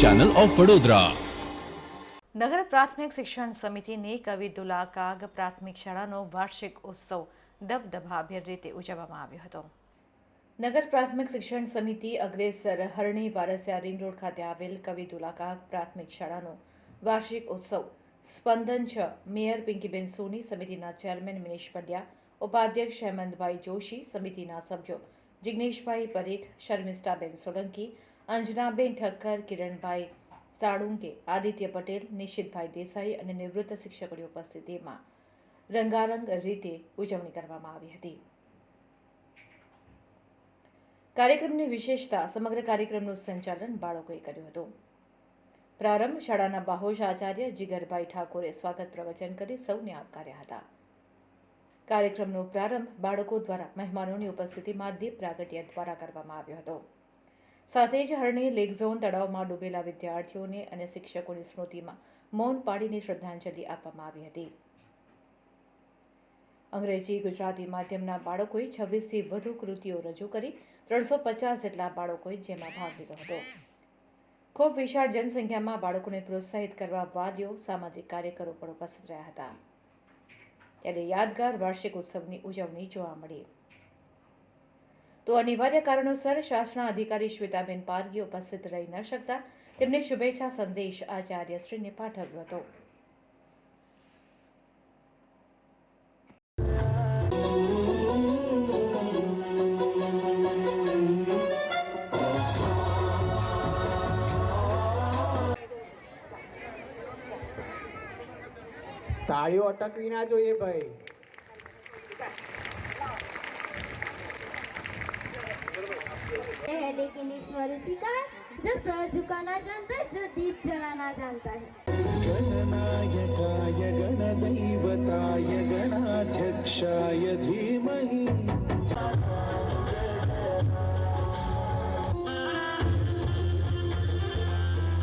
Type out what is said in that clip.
Channel of Vadodara નગર પ્રાથમિક શિક્ષણ સમિતિની કવિ દુલાકાગ પ્રાથમિક શાળાનો વાર્ષિક ઉત્સવ દબદબાભેર રીતે ઉજવવામાં આવ્યો હતો. નગર પ્રાથમિક શિક્ષણ સમિતિ અગ્રેસર હરણી વારસિયા રિંગ રોડ ખાતે આવેલ કવિ દુલાકાગ પ્રાથમિક શાળાનો વાર્ષિક ઉત્સવ સ્પંદન છ મેયર પિંકીબેન સોની સમિતિના ચેરમેન મિનેશ પંડ્યા, ઉપાધ્યક્ષ હેમંતભાઈ જોશી સમિતિના સભ્યો જિગ્નેશભાઈ પરેખ, શર્મિષ્ઠાબેન સોલંકી અંજનાબેન ઠક્કર, કિરણભાઈ સાળુંકે, આદિત્ય પટેલ, નિશિતભાઈ દેસાઈ અને નિવૃત્ત શિક્ષકોની ઉપસ્થિતિમાં રંગારંગ રીતે ઉજવણી કરવામાં આવી હતી. કાર્યક્રમની વિશેષતા, સમગ્ર કાર્યક્રમનું સંચાલન બાળકોએ કર્યું હતું. પ્રારંભ શાળાના બાહોશ આચાર્ય જીગરભાઈ ઠાકોરે સ્વાગત પ્રવચન કરી સૌને આવકાર્યા હતા. કાર્યક્રમનો પ્રારંભ બાળકો દ્વારા મહેમાનોની ઉપસ્થિતિમાં દીપ પ્રાગટ્ય દ્વારા કરવામાં આવ્યો હતો. સાથે જ હરણી લેક ઝોન તળાવમાં ડૂબેલા વિદ્યાર્થીઓને અને શિક્ષકોની સ્મૃતિમાં મૌન પાડીને શ્રદ્ધાંજલિ આપવામાં આવી હતી. અંગ્રેજી, ગુજરાતી માધ્યમના બાળકોએ છવ્વીસથી વધુ કૃતિઓ રજૂ કરી ત્રણસો પચાસ જેટલા બાળકોએ જેમાં ભાગ લીધો હતો. ખૂબ વિશાળ જનસંખ્યામાં બાળકોને પ્રોત્સાહિત કરવા વાલીઓ, સામાજિક કાર્યકરો પણ ઉપસ્થિત રહ્યા હતા. ત્યારે યાદગાર વાર્ષિક ઉત્સવની ઉજવણી જોવા મળી. તો અનિવાર્ય કારણોસર શાસના અધિકારી શ્વેતાબેન પારગી ઉપસ્થિત રહી ન શકતા. તેમને શુભેચ્છા સંદેશ આચાર્યશ્રીને પાઠવ્યો હતો. તાળીઓ અટકવી ના જોઈએ ભાઈ. है लेकिन ईश्वर उसी का है जो सर झुकाना जानता है जो दीप जलाना जानता है। गणनायकाय गणदैवताय गणाध्यक्षाय धीमहि।